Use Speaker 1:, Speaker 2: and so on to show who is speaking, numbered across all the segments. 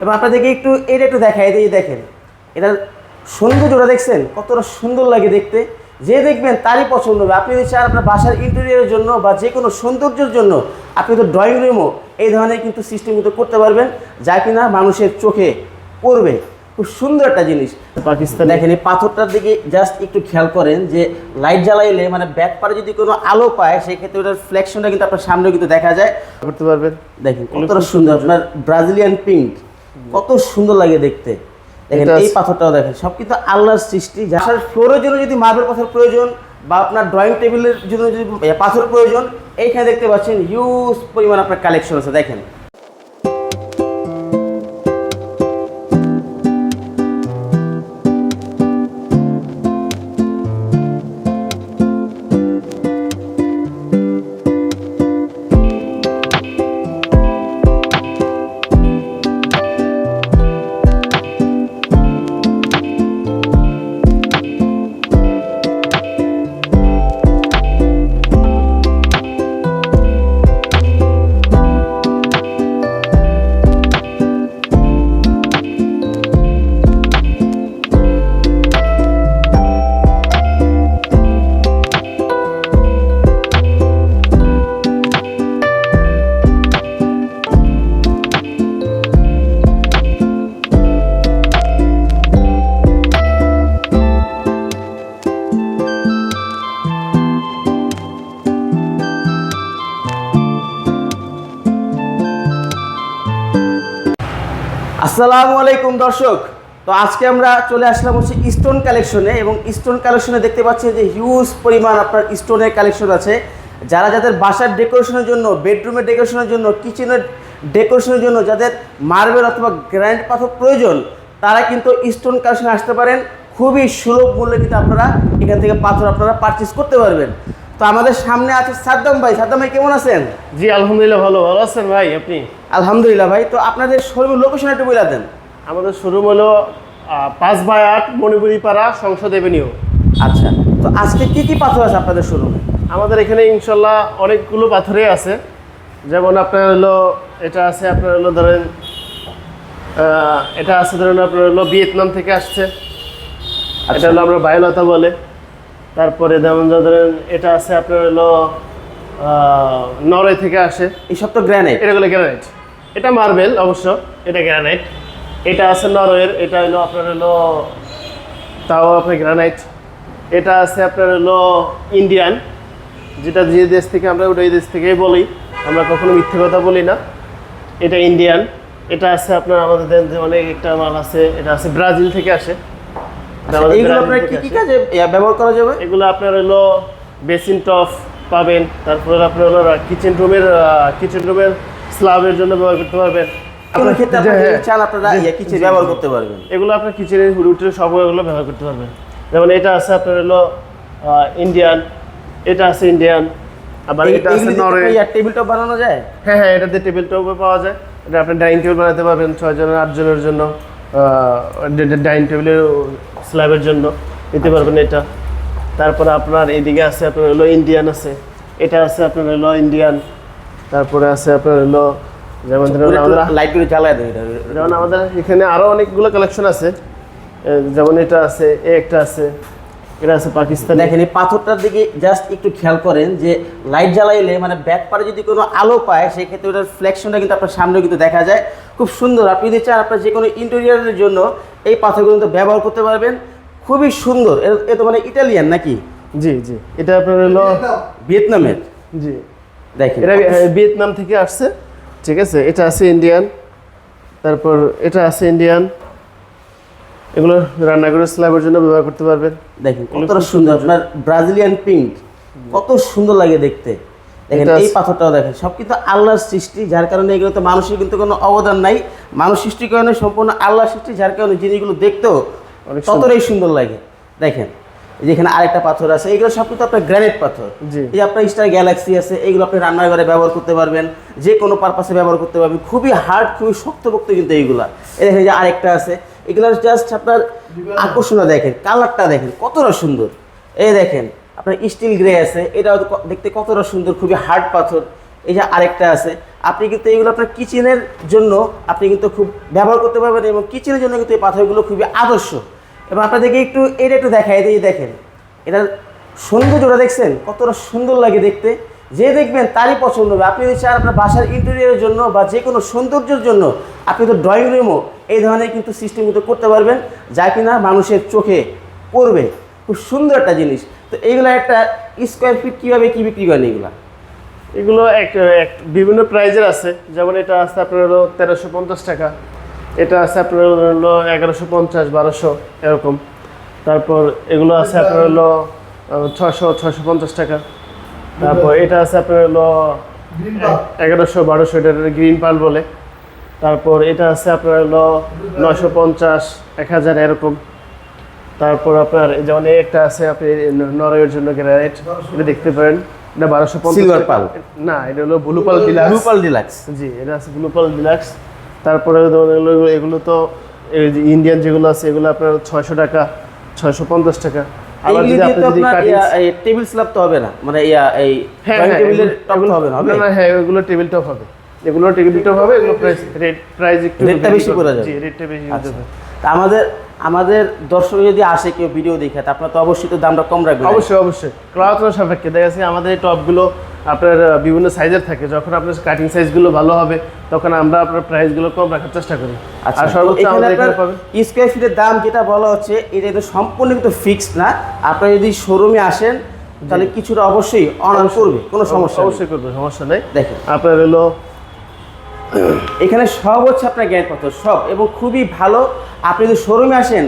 Speaker 1: এবং আপনাদেরকে একটু এটা একটু দেখাই এই যে দেখেন এটার সৌন্দর্যটা দেখছেন? কতটা সুন্দর লাগে দেখতে। যে দেখবেন তারই পছন্দ হবে। আপনি যদি চান আপনার বাসার ইন্টেরিয়রের জন্য বা যে কোনো সৌন্দর্যের জন্য আপনি তো ড্রয়িং রুমও এই ধরনের কিন্তু সিস্টেম কিন্তু করতে পারবেন যা কিনা মানুষের চোখে পড়বে। খুব সুন্দর একটা জিনিস।
Speaker 2: পাকিস্তান
Speaker 1: দেখেন এই পাথরটার দিকে জাস্ট একটু খেয়াল করেন যে লাইট জ্বালাইলে মানে ব্যাক পারে যদি কোনো আলো পায় সেক্ষেত্রে ওটার ফ্লেকশনটা কিন্তু আপনার সামনে কিন্তু দেখা যায়।
Speaker 2: করতে পারবেন।
Speaker 1: দেখেন কতটা সুন্দর। আপনার ব্রাজিলিয়ান পিঙ্ক কত সুন্দর লাগে দেখতে। দেখেন এই পাথরটাও দেখেন সব কিন্তু আল্লাহর সৃষ্টি। যার ফ্লোরের জন্য যদি মার্বেল পাথর প্রয়োজন বা আপনার ড্রয়িং টেবিলের জন্য যদি পাথর প্রয়োজন এইখানে দেখতে পাচ্ছেন হিউজ পরিমাণ আপনার কালেকশন আছে দেখেন। আসসালামু আলাইকুম দর্শক। তো আজকে আমরা চলে আসলাম হচ্ছে স্টোন কালেকশনে এবং স্টোন কালেকশনে দেখতে পাচ্ছেন যে হিউজ পরিমাণ আপনার স্টোনের কালেকশন আছে। যারা যাদের বাসার ডেকোরেশনের জন্য বেডরুমের ডেকোরেশনের জন্য কিচেনের ডেকোরেশনের জন্য যাদের মার্বেল অথবা গ্র্যান্ড পাথর প্রয়োজন, তারা কিন্তু স্টোন কালেকশনে আসতে পারেন। খুবই সুলভ মূল্যে কিন্তু আপনারা এখান থেকে পাথর আপনারা পারচেস করতে পারবেন। তো আমাদের সামনে আছে সাদ্দাম ভাই। সাদ্দাম ভাই কেমন আছেন?
Speaker 2: জি আলহামদুলিল্লাহ ভালো। ভালো আছেন ভাই আপনি?
Speaker 1: আলহামদুলিল্লাহ ভাই তো আপনাদের শোরুমের লোকেশন একটু বলে দেন।
Speaker 2: আমাদের শোরুম হলো পাঁচ বাই আট মণিপুরি পাড়া সংসদ এভিনিউ।
Speaker 1: আচ্ছা তো আজকে কি কি পাথর আছে আপনাদের শোরুমে?
Speaker 2: আমাদের এখানে ইনশাল্লাহ অনেকগুলো পাথরই আছে। যেমন আপনার হলো এটা আছে আপনার হলো ধরেন এটা আছে ধরেন আপনার হলো ভিয়েতনাম থেকে আসছে। এটা হলো আমরা বায়োলতা বলে। তারপরে যেমন ধরেন এটা আছে আপনার হলো নরওয়ে থেকে আসে।
Speaker 1: এইসব তো গ্র্যানাইট
Speaker 2: এটা হলো গ্রানাইট এটা মার্বেল অবশ্য এটা গ্রানাইট এটা আছে নরওয়ের এটা হলো আপনার হলো তাও আপনার গ্রানাইট এটা আছে আপনার হলো ইন্ডিয়ান যেটা যে দেশ থেকে আমরা ওটা এই দেশ থেকেই বলি। আমরা কখনো মিথ্যে কথা বলি না। এটা ইন্ডিয়ান এটা আছে আপনার আমাদের অনেক একটা মাল আছে এটা আছে ব্রাজিল থেকে আসে।
Speaker 1: এইগুলো
Speaker 2: ব্রাজিল
Speaker 1: আপনার কি কি কাজে ব্যবহার করা যাবে?
Speaker 2: এগুলো আপনার হলো বেসিন টপ পাবেন তারপরে আপনার হলো কিচেন রুমের কিচেন রুমের স্ল্যাবের জন্য ব্যবহার করতে পারবেন।
Speaker 1: ক্ষেত্রে
Speaker 2: যে-
Speaker 1: আপনারা কিচেন ব্যবহার করতে পারবেন।
Speaker 2: এগুলো আপনার কিচেনের হুডুটের সব এগুলো ব্যবহার করতে পারবেন। যেমন এটা আছে আপনার হলো ইন্ডিয়ান এটা আছে ইন্ডিয়ান আবার এটা আছে নরওয়ে
Speaker 1: টেবিল টপ বানানো যায়?
Speaker 2: হ্যাঁ হ্যাঁ এটাতে টেবিল টপও পাওয়া যায়। এটা আপনি ডাইনিং টেবিল বানাতে পারবেন ছয় জনের আট জনের জন্য ডাইনিং টেবিলের স্ল্যাবের জন্য। নিতে পারবেন এটা। তারপরে আপনার এদিকে আছে আপনার হলো ইন্ডিয়ান আছে। এটা আছে আপনার হলো ইন্ডিয়ান তারপরে আছে আপনার হলো যেমন ধরুন আমরা
Speaker 1: লাইট করে এটা।
Speaker 2: যেমন আমাদের এখানে আরও অনেকগুলো কালেকশন আছে। যেমন এটা আছে এ একটা আছে। এটা আছে পাকিস্তানি।
Speaker 1: দেখেন এই পাথরটার দিকে জাস্ট একটু খেয়াল করেন যে লাইট জ্বালাইলে মানে ব্যাক পারে যদি কোনো আলো পায় সেক্ষেত্রে ওটার ফ্লেকশনটা কিন্তু আপনার সামনে কিন্তু দেখা যায়। খুব সুন্দর। আপনি যদি চান আপনার যে কোনো ইন্টেরিয়ারের জন্য এই পাথরগুলো কিন্তু ব্যবহার করতে পারবেন। খুবই সুন্দর। এ তো মানে ইটালিয়ান নাকি?
Speaker 2: জি জি। এটা আপনার হলো
Speaker 1: ভিয়েতনামের।
Speaker 2: জি।
Speaker 1: দেখেন।
Speaker 2: এটা ভিয়েতনাম থেকে আসছে। ঠিক আছে এটা আছে ইন্ডিয়ান তারপর এটা আছে ইন্ডিয়ান এগুলো রান্না করে স্ল্যাবের জন্য ব্যবহার করতে পারবেন।
Speaker 1: দেখেন কতটা সুন্দর। আপনার ব্রাজিলিয়ান পিঙ্ক কত সুন্দর লাগে দেখতে। দেখেন এই পাথরটাও দেখেন সব কিন্তু আল্লাহর সৃষ্টি যার কারণে এগুলো তো মানুষের কিন্তু কোনো অবদান নাই। মানুষ সৃষ্টি কারণে সম্পূর্ণ আল্লাহর সৃষ্টি যার কারণে জিনিসগুলো দেখতেও। ততটাই সুন্দর লাগে। দেখেন এই যে এখানে আরেকটা পাথর আছে এগুলো সব কিন্তু আপনার গ্রানাইট পাথর। এই যে আপনার স্টার গ্যালাক্সি আছে এগুলো আপনি রান্নাঘরে ব্যবহার করতে পারবেন যে কোনো পারপাসে ব্যবহার করতে পারবেন খুবই হার্ড খুবই শক্তপোক্ত কিন্তু এইগুলা। এই দেখেন যে আরেকটা আছে এগুলো জাস্ট আপনার আকর্ষণীয় দেখেন কালারটা দেখেন কতটা সুন্দর। এই দেখেন আপনার স্টিল গ্রে আছে এটাও দেখতে কতটা সুন্দর খুবই হার্ড পাথর। এই যে আরেকটা আছে আপনি কিন্তু এইগুলো আপনার কিচেনের জন্য আপনি কিন্তু খুব ব্যবহার করতে পারবেন এবং কিচেনের জন্য কিন্তু এই পাথরগুলো খুবই আদর্শ। এবং আপনাদেরকে একটু এটা একটু দেখাই, এই দেখেন এটার সৌন্দর্যটা দেখছেন? কতটা সুন্দর লাগে দেখতে। যে দেখবেন তারই পছন্দ হবে। আপনি চান আপনার বাসার ইন্টেরিয়রের জন্য বা যে কোনো সৌন্দর্যের জন্য, আপনি তো ড্রয়িং রুমও এই ধরনের কিন্তু সিস্টেম কিন্তু করতে পারবেন, যা কিনা মানুষের চোখে পড়বে। খুব সুন্দর একটা জিনিস। তো এইগুলো একটা স্কোয়ার ফিট কীভাবে কী বিক্রি করেন এগুলা
Speaker 2: এগুলো এক বিভিন্ন প্রাইজের আছে। যেমন এটা আছে আপনার তেরোশো পঞ্চাশ টাকা। এটা আছে আপনার হলো এগারোশো পঞ্চাশ বারোশো এরকম। তারপর এগুলো আছে আপনার হলো ছশো ছশো পঞ্চাশ টাকা। তারপর এটা আছে আপনার হলো এগারোশো বারোশো এটা গ্রিন পাল বলে। তারপর এটা আছে আপনার হলো নশো পঞ্চাশ এক হাজার এরকম। তারপর আপনার এই যেমন এই একটা আছে আপনি নরওয়ের জন্য গ্রানাইট এটা দেখতে পারেন। এটা বারোশো
Speaker 1: pearl?
Speaker 2: না এটা হলো ব্লু পাল ডিলাক্স
Speaker 1: ডিলাক্স
Speaker 2: জি এটা আছে ব্লু পাল ডিলাক্স তারপরে ধরুন এগুলো এগুলো তো ইন্ডিয়ান যেগুলো আছে এগুলো আপনার ছয়শো টাকা ছয়শো পঞ্চাশ টাকা। আবার যদি আপনি
Speaker 1: টেবিল স্ল্যাব তো হবে না। মানে এই
Speaker 2: হ্যাঁ
Speaker 1: ড্রয়িং
Speaker 2: হ্যাঁ
Speaker 1: টেবিলের টপ হবে না হবে?
Speaker 2: না না হ্যাঁ এগুলো টেবিল টপ হবে। এগুলো টেবিলটপ হবে এগুলো প্রাইস রেট প্রাইস একটু
Speaker 1: রেটটা বেশি পড়ে যাবে।
Speaker 2: জি রেটটা বেশি
Speaker 1: আচ্ছা।
Speaker 2: যাবে
Speaker 1: তা আমাদের আমাদের দর্শক যদি আসে কেউ ভিডিও দেখে তা আপনার তো অবশ্যই তো দামটা কম রাখবেন।
Speaker 2: অবশ্যই অবশ্যই। ক্লাউথের সাপেক্ষে। দেখা যাচ্ছে আমাদের এই টপগুলো আপনার বিভিন্ন সাইজের থাকে। যখন আপনার কাটিং সাইজগুলো ভালো হবে তখন আমরা আপনার প্রাইসগুলো কম রাখার চেষ্টা করি।
Speaker 1: আচ্ছা
Speaker 2: আর
Speaker 1: তো
Speaker 2: সর্বোচ্চ আমাদের এখানে পাবেন।
Speaker 1: স্কোয়ার ফিটের দাম যেটা বলা হচ্ছে এটা কিন্তু সম্পূর্ণ কিন্তু ফিক্সড না। আপনারা যদি শোরুমে আসেন তাহলে কিছুটা অবশ্যই অনার করবে কোনো সমস্যা
Speaker 2: অবশ্যই করবে সমস্যা নেই।
Speaker 1: দেখেন।
Speaker 2: আপনার হলো
Speaker 1: এখানে সব হচ্ছে আপনার জ্ঞান পাথর সব। এবং খুবই ভালো। আপনি যদি শোরুমে আসেন,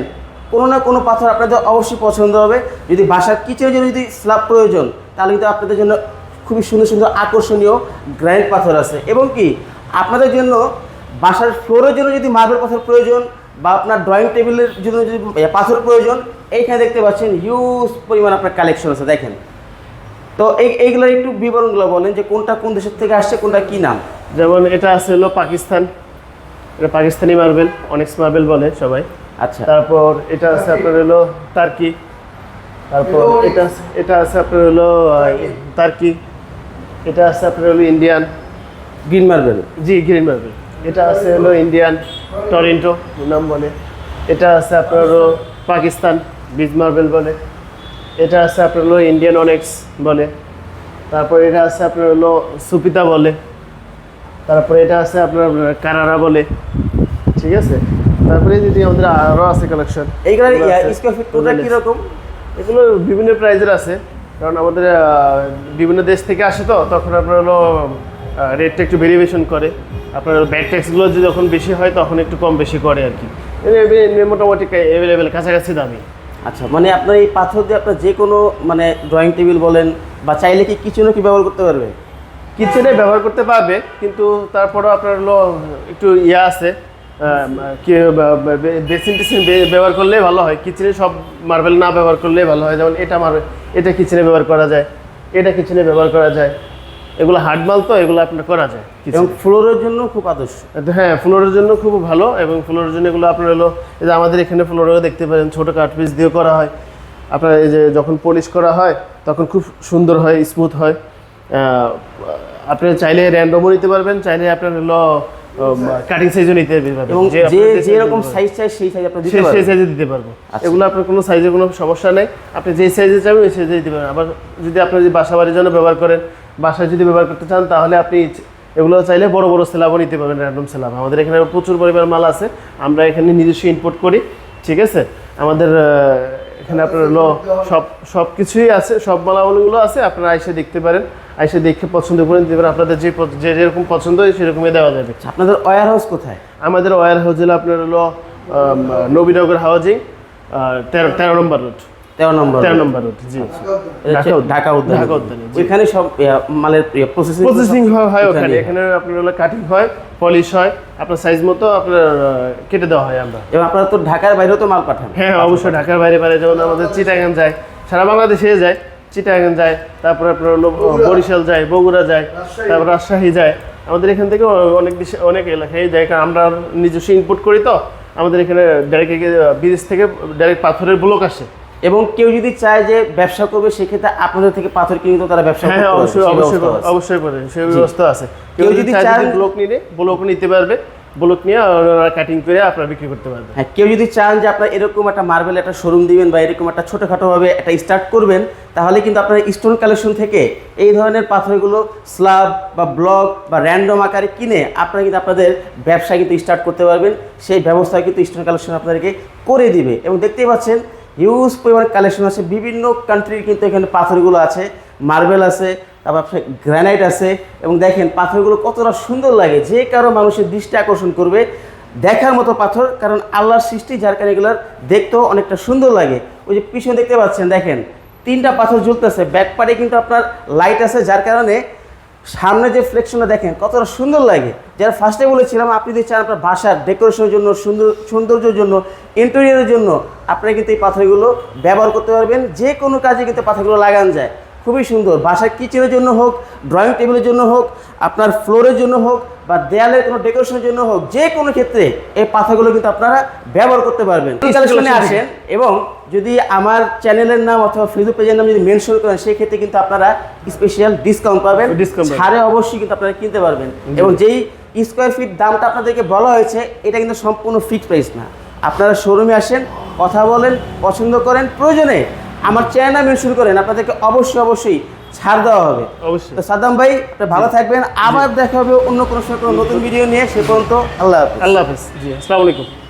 Speaker 1: কোনো না কোনো পাথর আপনাদের অবশ্যই পছন্দ হবে। যদি বাসার কিচেনের জন্য যদি স্ল্যাব প্রয়োজন, তাহলে কিন্তু আপনাদের জন্য খুবই সুন্দর সুন্দর, আকর্ষণীয় গ্র্যান্ড পাথর আছে। এবং কি, আপনাদের জন্য বাসার ফ্লোরের জন্য যদি মার্বেল পাথর প্রয়োজন, বা আপনার ড্রয়িং টেবিলের জন্য যদি পাথর প্রয়োজন, এইখানে দেখতে পাচ্ছেন হিউজ পরিমাণ আপনার কালেকশন আছে। দেখেন তো এই এইগুলোর একটু বিবরণগুলো বলেন যে কোনটা কোন দেশের থেকে আসছে কোনটা কি নাম?
Speaker 2: যেমন এটা আছে হলো পাকিস্তান। এটা পাকিস্তানি মার্বেল অনেক্স মার্বেল বলে সবাই।
Speaker 1: আচ্ছা।
Speaker 2: তারপর এটা আছে আপনার হলো টার্কি তারপর এটা এটা আছে আপনার হলো টার্কি এটা আছে আপনার হলো ইন্ডিয়ান।
Speaker 1: Green marble?
Speaker 2: জি গ্রিন মার্বেল। এটা আছে হলো ইন্ডিয়ান। টরেন্টো নাম বলে। এটা আছে আপনার হলো পাকিস্তান বিজ মার্বেল বলে। এটা আছে আপনার হলো ইন্ডিয়ান অনেক্স বলে। তারপর এটা আছে আপনার হলো সুপিতা বলে। তারপরে এটা আছে আপনার কারারা বলে। ঠিক আছে? তারপরে যদি আমাদের আরও আছে কালেকশন
Speaker 1: এইগুলোর স্কোয়ার ফিট টোটাল কীরকম?
Speaker 2: এগুলো বিভিন্ন প্রাইজের আছে। কারণ আমাদের বিভিন্ন দেশ থেকে আসে তো তখন আপনার হলো রেটটা একটু ভেরিয়েশন করে। আপনার ব্যাড ট্যাক্সগুলো যদি যখন বেশি হয় তখন একটু কম বেশি করে আর কি। মোটামুটি অ্যাভেলেবেল কাছাকাছি দামি।
Speaker 1: আচ্ছা মানে আপনার এই পাথর দিয়ে আপনার যে কোনো মানে ড্রয়িং টেবিল বলেন বা চাইলে কি কিচেনও কি ব্যবহার করতে পারবে?
Speaker 2: কিচেনে ব্যবহার করতে পারবে, কিন্তু তারপরেও আপনার হলো একটু ইয়া আছে কি বেসিন টেসিন ব্যবহার করলে ভালো হয়, কিচেনে সব মার্বেল না ব্যবহার করলে ভালো হয়, যেমন এটা মার্বেল, এটা কিচেনে ব্যবহার করা যায়, এটা কিচেনে ব্যবহার করা যায়। এগুলো হার্ড মাল তো এগুলো আপনার করা যায়।
Speaker 1: এবং ফ্লোরের জন্য খুব আদর্শ।
Speaker 2: হ্যাঁ ফ্লোরের জন্য খুব ভালো এবং ফ্লোরের জন্য এগুলো আপনার হলো এই যে আমাদের এখানে ফ্লোরেও দেখতে পারেন ছোটো কাঠ পিস দিয়েও করা হয়। আপনার এই যে যখন পলিশ করা হয় তখন খুব সুন্দর হয় স্মুথ হয়। আপনি চাইলে র্যান্ডমও নিতে পারবেন চাইলে আপনার হলো কাটিং সাইজও নিতে পারবেন।
Speaker 1: এবং
Speaker 2: যে
Speaker 1: যে
Speaker 2: আপনার যে
Speaker 1: যেরকম সাইজ চাই সেই সাইজ আপনি দিতে
Speaker 2: সেই সাইজে দিতে পারব।
Speaker 1: আচ্ছা।
Speaker 2: এগুলো আপনার কোনো সাইজে কোনো সমস্যা নেই। আপনি যেই সাইজে চাবেন ওই সাইজে দিতে পারেন আবার যদি আপনি যদি বাসা বাড়ির জন্য ব্যবহার করেন বাসায় যদি ব্যবহার করতে চান তাহলে আপনি এগুলো চাইলে বড় বড় স্ল্যাবও নিতে পারবেন র্যান্ডম স্ল্যাব আমাদের এখানে প্রচুর পরিমাণ মাল আছে আমরা এখানে নিজস্ব ইম্পোর্ট করি ঠিক আছে? আমাদের এখানে আপনার হলো সব সব কিছুই আছে সব মালামালগুলো আছে আপনারা আইসে দেখতে পারেন আইসে দেখে পছন্দ করে নিতে পারেন। আপনাদের যে যে যেরকম পছন্দ হয় সেরকমই দেওয়া যাবে।
Speaker 1: আচ্ছা, আপনাদের ওয়ার হাউস কোথায়?
Speaker 2: আমাদের ওয়ার হাউস হলো আপনার হলো নবীনগর হাউজিং তেরো তেরো নম্বর রোড।
Speaker 1: তেরো নম্বর
Speaker 2: তেরো নম্বর রোড জি। ঢাকা উদ্যান।
Speaker 1: ঢাকা উদ্যান।
Speaker 2: ঢাকা উদ্যানে,
Speaker 1: ওইখানে সব মালের প্রসেসিং
Speaker 2: প্রসেসিং হয় ওখানে। এখানে আপনার হলো কাটিং হয় পলিশ হয় আপনার সাইজ মতো আপনার কেটে দেওয়া হয় আমরা।
Speaker 1: এবং আপনারা তো ঢাকার বাইরেও তো মাল পাঠান।
Speaker 2: হ্যাঁ অবশ্যই ঢাকার বাইরে বাইরে যেমন আমাদের চিটাগাং যায় সারা বাংলাদেশে যায় চিটাগাং যায় তারপরে আপনার হলো বরিশাল যায় বগুড়া যায় তারপর রাজশাহী যায়। আমাদের এখান থেকে অনেক দেশে অনেক এলাকায় যায় কারণ আমরা নিজস্ব ইনপুট করি তো। আমাদের এখানে ডাইরেক্ট বিদেশ থেকে ডাইরেক্ট পাথরের ব্লক আসে।
Speaker 1: এবং কেউ যদি চায় যে ব্যবসা করবে সেক্ষেত্রে আপনাদের থেকে পাথর কিনে তো তারা ব্যবসা
Speaker 2: হ্যাঁ
Speaker 1: করতে
Speaker 2: হ্যাঁ অবশ্যই অবশ্যই অবশ্যই করে সেই ব্যবস্থা আছে। কেউ যদি চায় ব্লক নিলে ব্লক নিতে পারবে ব্লক নিয়ে ওনারা কাটিং করে আপনারা বিক্রি করতে পারবে
Speaker 1: হ্যাঁ কেউ যদি চান যে আপনারা এরকম একটা মার্বেল একটা শোরুম দিবেন বা এরকম একটা ছোটোখাটোভাবে একটা স্টার্ট করবেন তাহলে কিন্তু আপনারা স্টোন কালেকশন থেকে এই ধরনের পাথরগুলো স্ল্যাব বা ব্লক বা র্যান্ডম আকারে কিনে আপনারা কিন্তু আপনাদের ব্যবসা কিন্তু স্টার্ট করতে পারবেন। সেই ব্যবস্থা কিন্তু স্টোন কালেকশন আপনাদেরকে করে দিবে। এবং দেখতেই পাচ্ছেন হিউজ পরিমাণ কালেকশন আছে। বিভিন্ন কান্ট্রির কিন্তু এখানে পাথরগুলো আছে। মার্বেল আছে, তারপর গ্রানাইট আছে এবং দেখেন পাথরগুলো কতটা সুন্দর লাগে। যে কারও মানুষের দৃষ্টি আকর্ষণ করবে দেখার মতো পাথর, কারণ আল্লাহর সৃষ্টি যার কারণে এগুলোর দেখতেও অনেকটা সুন্দর লাগে। ওই যে পিছনে দেখতে পাচ্ছেন, দেখেন, তিনটা পাথর ঝুলতেছে। ব্যাক পার্টে কিন্তু আপনার লাইট আছে, যার কারণে সামনে যে ফ্লেকশনটা দেখেন, কতটা সুন্দর লাগে। যারা ফার্স্টে বলেছিলাম আপনি যদি চান আপনার বাসার ডেকোরেশনের জন্য, সুন্দর, সৌন্দর্যের জন্য ইন্টেরিয়ারের জন্য আপনি কিন্তু এই পাথরগুলো ব্যবহার করতে পারবেন। যে কোনো কাজে কিন্তু পাথরগুলো লাগান যায়। খুবই সুন্দর। বাসার কিচেনের জন্য হোক ড্রয়িং টেবিলের জন্য হোক আপনার ফ্লোরের জন্য হোক বা দেয়ালের কোনো ডেকোরেশনের জন্য হোক যে কোনো ক্ষেত্রে এই পাথাগুলো কিন্তু আপনারা ব্যবহার করতে পারবেন। কালেকশনে আসেন। এবং যদি আমার চ্যানেলের নাম অথবা ফেসবুক পেজের নাম যদি মেনশন করেন সেক্ষেত্রে কিন্তু আপনারা স্পেশাল ডিসকাউন্ট পাবেন।
Speaker 2: পাবেন।
Speaker 1: ছাড়ে অবশ্যই কিন্তু আপনারা কিনতে পারবেন। এবং যেই স্কোয়ার ফিট দামটা আপনাদেরকে বলা হয়েছে এটা কিন্তু সম্পূর্ণ ফিক্সড প্রাইস না। আপনারা শোরুমে আসেন কথা বলেন পছন্দ করেন প্রয়োজনে আমার চ্যানেল মেনশন করেন আপনাদেরকে অবশ্যই অবশ্যই ছাড় দেওয়া হবে।
Speaker 2: অবশ্যই।
Speaker 1: তো সাদ্দাম ভাই আপনি ভালো থাকবেন আবার দেখা হবে অন্য কোনো সময় কোনো নতুন ভিডিও নিয়ে সে পর্যন্ত আল্লাহ হাফেজ।
Speaker 2: আল্লাহ হাফেজ। জি আসসালামু আলাইকুম।